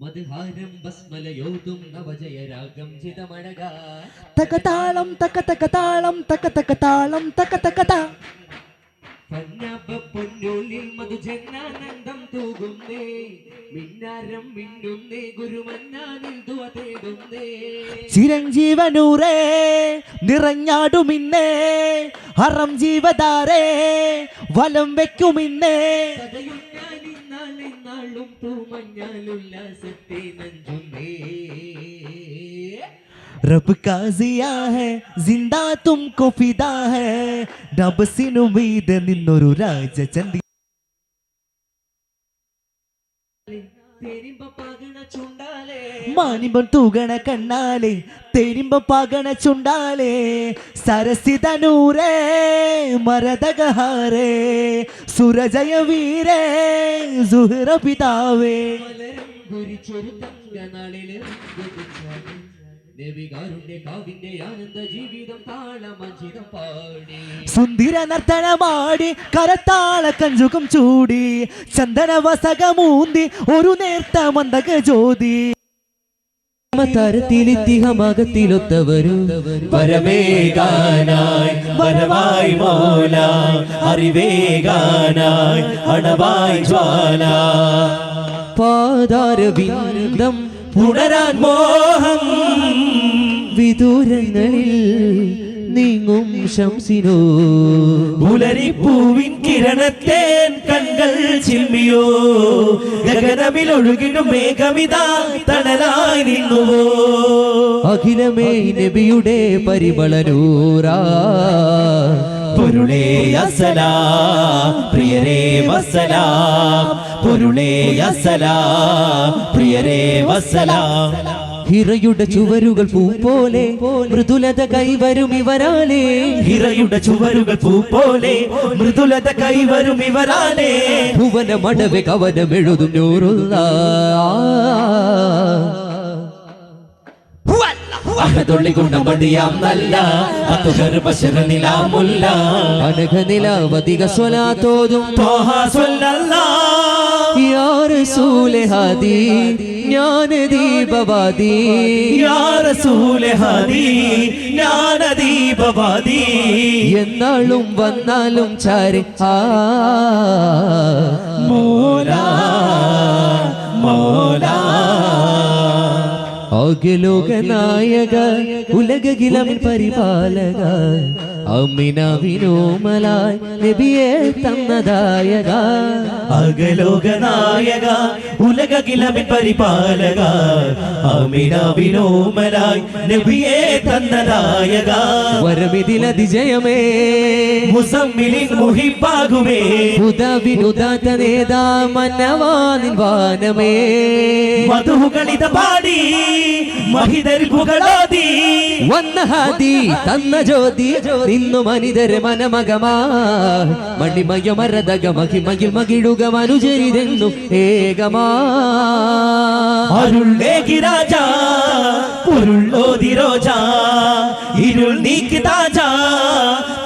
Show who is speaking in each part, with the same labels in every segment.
Speaker 1: മധുഹാരം ബസ്മലയോതും നവജയരാഗം ചിതമഴക.
Speaker 2: തകതാളം തക തകതാളം തക തകതാളം തക തകത.
Speaker 1: പൊന്നുള്ളിൽ മധുജന്നാനന്ദം തൂകുന്നേ. മിന്നാരം മിന്നുന്നേ ഗുരുമന്നാനിൽ ദുവ തേടുന്നേ
Speaker 2: ചിരഞ്ജീവനൂറേ നിറഞ്ഞാടുമിന്നേ. ഹറം ജീവതാരേ വലം വെക്കുമിന്നേ
Speaker 1: കഥയും ഞാൻ ഇന്നാളെ നാളും പൂമഞ്ഞാലുല്ലാസത്തെ നഞ്ചുന്നേ
Speaker 2: रब का जिया है जिंदा तुमको फिदा है നബസിനുമീത് നിന്നൊരു രാജചന്തി
Speaker 1: തേരിമ്പ പാകണ ചുണ്ടാലേ
Speaker 2: മാനിമ്പം തൂകണ കണ്ണാലെ തെരിമ്പ പാകണ ചുണ്ടാലെ സരസിതനൂരേ മരതകഹാരേ സുരജയ വീരേ സുഹൃ പിതാവേ. സുന്ദര നർത്തനമാടി കരത്താള കഞ്ചുകം ചൂടി ചന്ദന വസകമൂന്തി ഒരു നേർത്ത മന്ദക ജ്യോതി
Speaker 1: തരത്തിലിത്തിഹമകത്തിലൊത്തവരും
Speaker 3: പരമേകാനായി വരവായി മോല അറിവേകാനായി അടവായി ജ്വാല.
Speaker 1: പാതാരവിന്ദം
Speaker 3: പുണരാൻ മോഹം.
Speaker 1: വിദൂരങ്ങളിൽ നീങ്ങും ശംസിനോ.
Speaker 3: പുലരിപ്പൂവിൻ കിരണത്തേൻ കൺകൾ ചിമ്മിയോ ഗഗനമിൽ ഒഴുകിടും മേഘമിതാ തണലായി. നിന്നുവോ
Speaker 1: അഖിലമേ നബിയുടെ പരിമളനൂറാ.
Speaker 3: പൊരുളേ അസലാ പ്രിയരേ വസലാ പൊരുളേ അസലാ പ്രിയരേ വസലാ.
Speaker 1: ഹിറയുടെ ചുവരുകൾ പൂപ്പോലെ പോലെ മൃദുലത കൈവരും ഇവരാലേ.
Speaker 3: ഹിറയുടെ ചുവരുകൾ പൂപ്പോലെ പോലെ മൃദുലത കൈവരും ഇവരാലേ.
Speaker 1: ഭുവന മടവെ കവനമെഴുതും നൂറുള്ള.
Speaker 3: ഗുണമടിയാം നല്ല
Speaker 1: സ്വലാത്തോതും
Speaker 3: തോഹ യാ
Speaker 1: റസൂലെ ഹാദി ദീപവാദി
Speaker 3: യാ റസൂലെ ഹദി ജ്ഞാനദീപവാദി.
Speaker 1: എന്നാളും വന്നാലും ചാരി ആ.
Speaker 3: മോലാ മോലാ.
Speaker 1: അഖിലോക നായക ഉലകിലമിൻ പരിപാലക അമിന വിനോമലായി നബിയെ തന്നദായക
Speaker 3: അകലോകനായക ഉലകിലവിൻ പരിപാലക. അമിന വിനോമലായി നബിയെ തന്നദായക
Speaker 1: വരമിതിലതിജയമേ
Speaker 3: മുസമ്മിലിൻ മുഹിപ്പാകുമേ
Speaker 1: ഹുദവിനുദാത്ത നേതാ മന്നവാനിൻ വാനമേ
Speaker 3: മധുകളിത പാടി മഹിതർ പുകളോതി.
Speaker 1: വന്ന ഹാദി തന്ന ജ്യോതി നിന്നു മനിതരെ മനമകമാ. മണിമയ മരതക മഹിമയിൽ മകിഴുക മനുചരിതെന്നു ഏകമാ.
Speaker 3: അരുളേകി രാജ ഇരുൾ നീക്കി താജ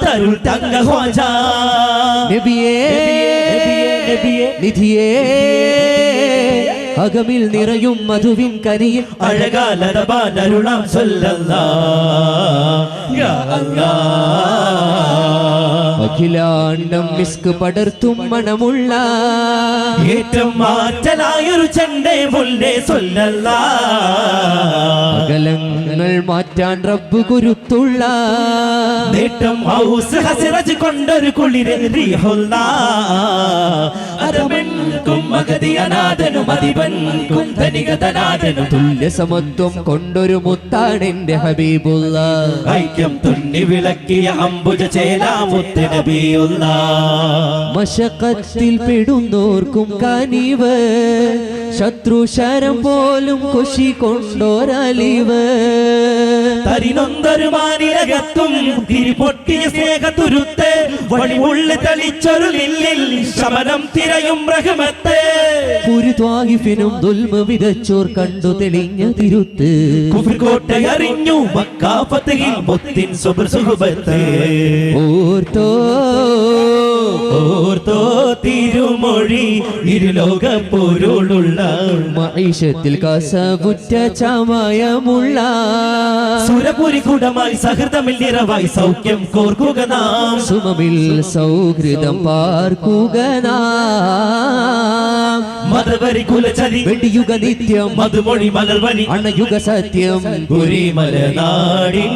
Speaker 3: തരുൾ തങ്ക ഹോജ
Speaker 1: നബിയേ. നിധിയേ. അകമിൽ നിറയും മധുവിൻ കനിയിൽ
Speaker 3: അഴകാലരബാനരുളാം സല്ലല്ലാ.
Speaker 1: അഖിലാണ്ടം മിസ്ക് പടർത്തും മണമുള്ള
Speaker 3: ഏറ്റം മാറ്റലായൊരു ചെണ്ടേ മുല്ലേ സൊല്ലല്ല.
Speaker 1: അകലങ്ങൾ മാറ്റാൻ റബ്ബ് കുരുത്തുള്ള
Speaker 3: നേട്ടം ഹൗസ് ഹസിറജ് കൊണ്ടൊരു കുളിരെ റീഹുല്ലാ അരമെൻകും മഗതി അനാഥനും അതിപൻകും
Speaker 1: തുല്യ സമത്വം കൊണ്ടൊരു മുത്താണെന്റെ ഹബീബുള്ള.
Speaker 3: ഐക്യം തുന്നി വിളക്കിയ അംബുജ ചേലാമുത്ത് നബിയുള്ള
Speaker 1: മശക്കത്തിൽ പെടുന്നോർക്കും കനിവ്. ശത്രു ശരം പോലും കുശി കൊണ്ടോരലിവ്.
Speaker 3: തരിനൊന്തൊരു മാനിരകത്തും തിരിപൊട്ടിയ സ്നേഹത്തുരുത്ത്. വഴിമുള്ള തെളിച്ചൊരു ശമനം തിരയും റഹ്മത്ത്.
Speaker 1: പുരുത്വാഹിഫിനും ദുൽമ വിതച്ചോർ കണ്ടു തെളിഞ്ഞ തിരുത്ത്.
Speaker 3: കോട്ടയറിഞ്ഞു മക്കാഫത്തിൽ മുത്തിൻ സുബർ
Speaker 1: ഓർത്തോ
Speaker 3: ഓർത്തോ തിരുമൊഴി ഇരുലോക പൊരുളുള്ള
Speaker 1: മൈഷത്തിൽ കസവുറ്റ ചമയമുള്ള
Speaker 3: സുരപുരി കൂടമായി സഹൃദമിൽ നിറവായി സൗഖ്യം കോർക്കുക നാം.
Speaker 1: സുമമിൽ സൗഹൃദം പാർക്കുക നാം.
Speaker 3: മതവരി കുലചതി
Speaker 1: വെടിയുക നിത്യം
Speaker 3: മധുമൊഴി മലർവനി
Speaker 1: അണയുക സത്യം
Speaker 3: പുരിമലനാടിൻ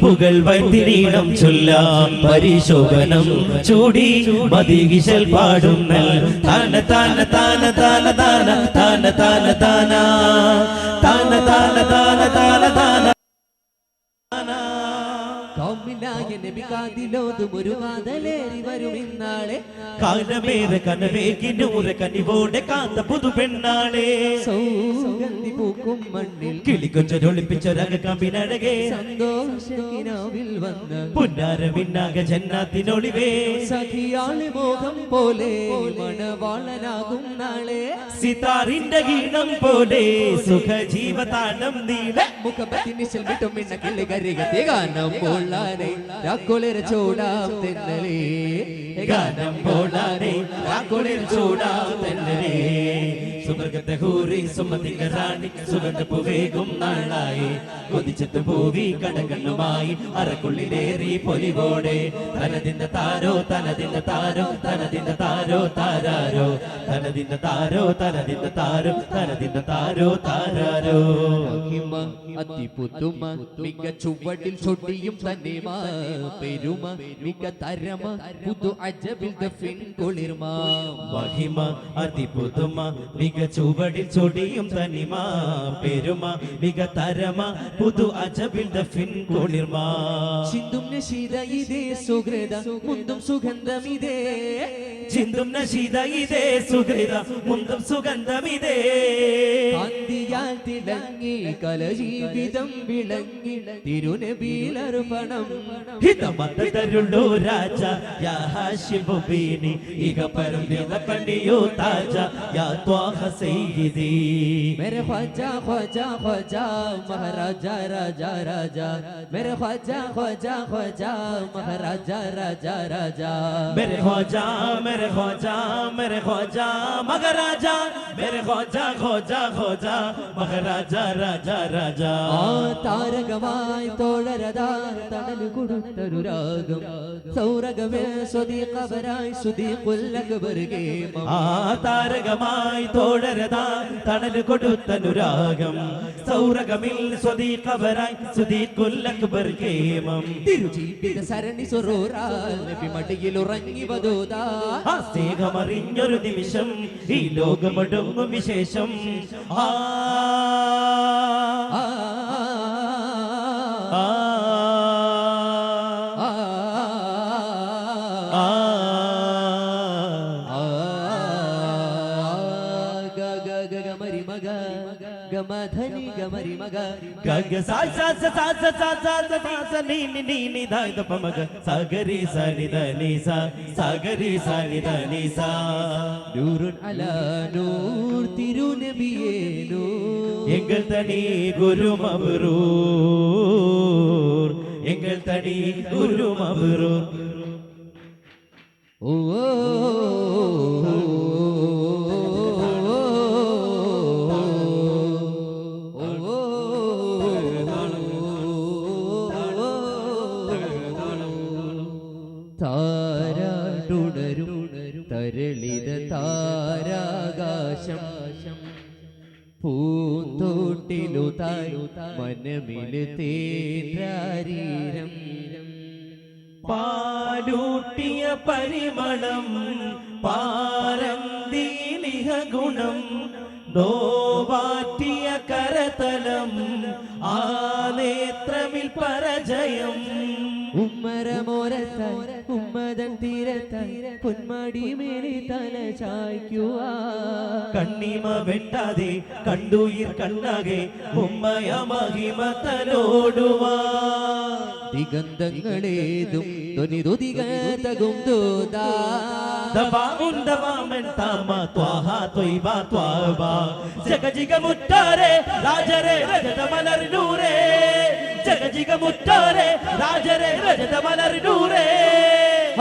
Speaker 3: പുകൽ വൈത്തിരീണം ചൊല്ലാം പരിശോഭനം ചൂടി മതികിശൽ പാടുന്ന താന താന താന താന താന താന താന താന താന താന താന
Speaker 1: കൗമിലായ നബി കാതിലോതും ഒരു കാതലേറി വരും ഇന്നാളെ
Speaker 3: കാലമേറെ കനവേകി നൂറ് കനിവോടെ കാത്ത പുതു പെണ്ണാളെ.
Speaker 1: സൗഗന്ധി പൂക്കും മണ്ണിൽ
Speaker 3: കിളിക്കൊച്ചൊരൊളിപ്പിച്ചൊരക കമ്പിനഴകെ
Speaker 1: സന്തോഷക്കിനാവിൽ വന്ന്
Speaker 3: പുന്നാര പിന്നാക ജന്നാത്തിനൊളിവേ.
Speaker 1: സഖിയാളി മോഹം പോലെ മണവാളനാകും നാളെ.
Speaker 3: സിതാറിന്റെ ഗീതം പോലെ സുഖജീവതാളം നീള.
Speaker 1: മുഖപത്തിനിശൽ വിട്ടും മിന്ന കിളി കരികത്തെ ഗാനം പോളാനെ രാക്കൊളിര ചൂടാം തെന്നലേ
Speaker 3: ഗാനം പോടാനെ രാക്കുളിൽ ചൂടാം തെന്നലേ സുമൃഗത്തെ ഹൂറി സുമതിക റാണി. സുഗന്ധ പുവേകും നാളായി. കൊതിച്ചെത്തു പൂവി കടകണ്ണുമായി അറക്കുള്ളിലേറി പൊലിവോടെ. തനതിന്റെ താരോ തനതിന്റെ താരോ തനതിന്റെ താരോ താരാരോ. തനതിന്റെ താരോ തനതിന്റെ താരോ തനതിന്റെ താരോ താരാരോ.
Speaker 1: മഹിമ അതിപുതുമ മിക ചുവടിൽ ചൊടിയും തന്നെ പെരുമ മിക തരമ പുതു അജബിൽ ദഫിൻ കുളിർമ.
Speaker 3: വഹിമ അതിപുതുമ മിക ചുവടിൽ ചൊടിയും തനിമ പെരുമ മിക തരമ പുതു അജബിൽ ദഫിൻ കുളിർമ.
Speaker 1: ചിന്തും സുഗന്ധം ഇതേ.
Speaker 3: ചിന്തും നശീത ഇതേ സുഹൃത മുന്തം സുഗന്ധമിതേ.
Speaker 1: കാന്തിയാൽ തിളങ്ങി കലജീവിതം വിളങ്ങി തിരുനബീലർപ്പണം
Speaker 3: ഹിതമതരുള്ളൂ രാജ യാ ഇക പരം നിലക്കണ്ടിയോ താജ യാ ത്വാഹ സയ്യിദി.
Speaker 1: മേരെ ഖ്വാജ ഖ്വാജ ഖ്വാജ മഹാരാജ രാജ രാജ. മേരെ ഖ്വാജ ഖ്വാജ ഖ്വാജ മഹാരാജ രാജ രാജ.
Speaker 3: മേരെ ഖ്വാജ मेरे खोजा मेरे खोजा मगर राजा मेरे खोजा खोजा खोजा मगर राजा राजा
Speaker 1: രാജാ താരകമായി തുടരതാടലുകൊടുത്തൊരു രാഗം. സൗരകമേ സ്വദീഖബരായി സുദീഖുല്ലകബർഗേ
Speaker 3: ആ താരകമായി തുടരതാ തണൽ കൊടുത്തനു രാഗം. സൗരകമിൽ സ്വദീഖബരായി സുദീഖുല്ലകബർഗേമം
Speaker 1: തിരുജീവിത സരണി സ്വറൂറാൽ നബി മടിയിൽ ഉറങ്ങി വദൂതാ
Speaker 3: ആ സ്നേഹമറിഞ്ഞൊരു നിമിഷം ഈ ലോകമടങ്ങും വിശേഷം. ആ
Speaker 1: ಮರಿಮಗ
Speaker 3: ಗಗ ಸಾ ಸಾ ಸಾ ಸಾ ಸಾ ಸಾ ಸಾ ಸಾ ಸಾ ಸಾ ನೀ ನಿ ನೀ ನಿ ದ ದ ಪ ಮಗ ಸಾಗರಿ ಸ ನಿ ದ ನಿ ಸ ಸಾಗರಿ ಸ ನಿ ದ ನಿ ಸ
Speaker 1: നൂറുൻ അല നൂർ തിരുനബിയേ നൂർ
Speaker 3: എങ്കിൽ തനി ഗുരു മബ്രൂർ എങ്കിൽ തനി ഗുരു മബ്രൂർ
Speaker 1: ഓ താരാട്ടുണരും തരളിത താരാകാശം. പൂന്തോട്ടിലുതായി മനമിൽ തേരാരീരം
Speaker 3: പാലൂട്ടിയ പരിമളം പാരന്തീലിഹ ഗുണം. നോവാറ്റിയ കരതലം ആ നേത്രമിൽ പരജയം.
Speaker 1: പുന്നൻ തീരത്ത പൊന്മടി മേലെ തല ചായ്ക്കുക
Speaker 3: കണ്ണിമ വെട്ടാതെ കണ്ടുയിർ കണ്ണാകെ ഉമ്മയ മഹിമത്തലോടുവാ
Speaker 1: ദിഗന്ധങ്ങളേതും ധ്വനിരുതികതകും ദൂതാ.
Speaker 3: ദബാഉൻ ദബാമൻ താമ ത്വാഹ ത്വൈബ ത്വാബ. ജഗജിഗമുറ്റാരെ രാജരെ രജതമലർ നൂരേ. ജഗജിഗമുറ്റാരെ രാജരെ രജതമലർ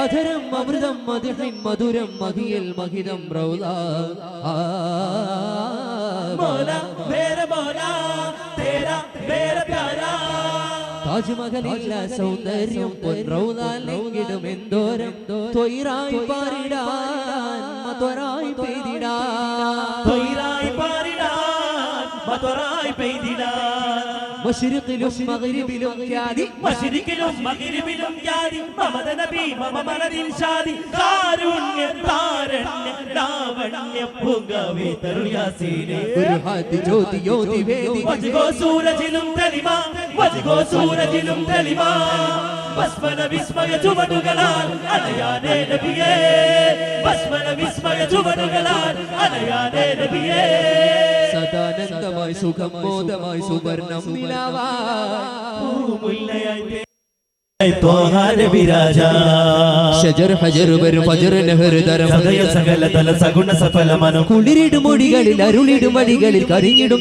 Speaker 1: അധരം അമൃതം മധുഹിൻ മധുരം മഹിയൽ മഹിതം റൗല ആ,
Speaker 3: മോല മേര മോല തേര മേര പ്യാരാ
Speaker 1: താജ്മഹലില്ല സൗന്ദര്യം പൊൻറൗലാലെങ്കിലും എന്തോരം തൊയിറായി പാരിടാൻ മതൊരായി പെയ്തിടാൻ
Speaker 3: തൊയിലായി പാരിടാൻ മധുരായി പെയ്തിടാൻ
Speaker 1: മശരിഖിലും മഗ്രിബിലും ക്യാരി
Speaker 3: മശരിക്കിലും മകരിബിലും ക്യാരി മമദ നബി മമ മനതിൽ ഷാദി. കാരുണ്യ താരണ്യ ലാവണ്യ പുകവേ തരുയാസീനെ
Speaker 1: ഒരു ഹാതി ജ്യോതി ജ്യോതി വേദി.
Speaker 3: വജ്ഗോ സൂരജിലും തലിമാ വജ്ഗോ സൂരജിലും തലിമാ ഭസ്മന വിസ്മയ ചുവടുകളാൽ അലയാനേ നബിയേ. ഭസ്മന വിസ്മയ ചുവടുകളാൽ അലയാനേ നബിയേ.
Speaker 1: സദാനന്ദമായി സുഖം മോദമായി സുവർണം കുളിരിടും മൊഴികളിൽ അരുളിടും വഴികളിൽ കരിഞ്ഞിടും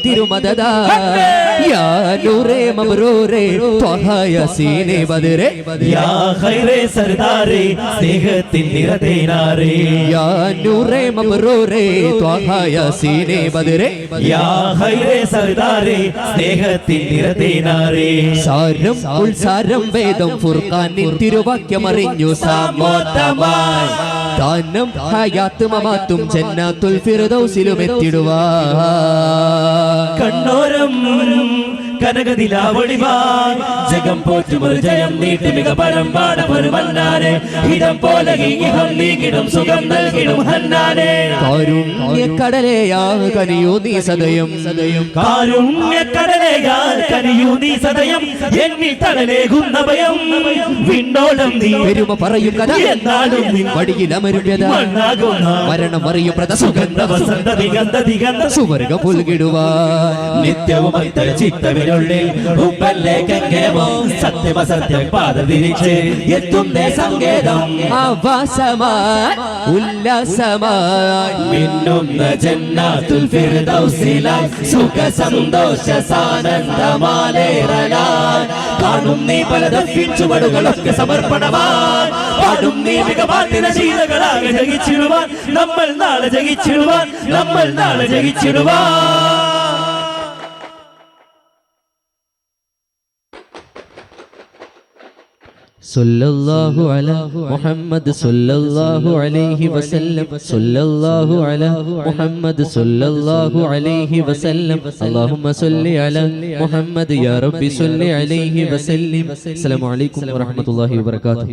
Speaker 3: നിറതേനാരേ
Speaker 1: സാരം ഉൾസാരം വേദം ഫുർഖാനിൻ തിരുവാക്യമറിഞ്ഞു സാമോത്തമായി താനം ഹയാത്തും അമാത്തും ജന്നാത്തുൽ ഫിർദൗസിലും എത്തിടുവാ.
Speaker 3: കണ്ണോരം കനകതിലാവൊളിവാ ജഗം പോറ്റുമൊരു ജയം നീട്ടി മിക പരം പാടമൊരു മന്നാനെ ഹിതം പോലെ ഇഹം നീക്കിടും സുഖം നൽകിടും ഹന്നാനെ.
Speaker 1: കാരുണ്യക്കടലയാ കനിയോ നീ സദയം. സദയം
Speaker 3: കാരുണ്യക്കടലയാൽ കനിയൂ നീ സദയം. എന്നിൽ തടലേകുന്ന ഭയം. വിണ്ടോളം നീ
Speaker 1: പെരുമ പറയും കഥ.
Speaker 3: എന്നാലും
Speaker 1: വടിയിൽ
Speaker 3: അമരുവ്യത.
Speaker 1: മരണം അറിയും പ്രത സുഗന്ധ
Speaker 3: വസന്ത ദിഗന്ധ ദിഗന്ധ
Speaker 1: സുവർഗ പുൽകിടുവാ
Speaker 3: നിത്യവും അത്തര ചിത്തവിനുള്ളിൽ ഉപ്പല്ലേക്കെങ്കേമോ സത്യമസത്യം പാത തിരിച്ച് എത്തുന്നേ സങ്കേതം.
Speaker 1: ആവാസമായി ഉല്ലാസമായി.
Speaker 3: മിന്നുന്ന ജന്നാത്തുൽ ഫിർദൗസിലായി സുഖ സന്തോഷ സാനന്ദമാലേറലാൻ കാണും നീ പലതപ്പിൻ ചുവടുകളൊക്കെ സമർപ്പണമാൻ പാടും നീ മികവാത്തിന ശീലകളാകെ ജയിച്ചിടുവാൻ. നമ്മൾ നാളെ ജയിച്ചിടുവാൻ. നമ്മൾ നാളെ ജയിച്ചിടുവാൻ.
Speaker 1: സല്ലല്ലാഹു അലാ മുഹമ്മദ് സല്ലല്ലാഹു അലൈഹി വസല്ലം സല്ലല്ലാഹു അലാ മുഹമ്മദ് സല്ലല്ലാഹു അലൈഹി വസല്ലം അല്ലാഹുമ്മ സല്ലി അലാ മുഹമ്മദ് യാ റബ്ബി സല്ലി അലൈഹി വസല്ലം അസ്സലാമു അലൈക്കും വറഹ്മത്തുള്ളാഹി വബറകാതുഹു.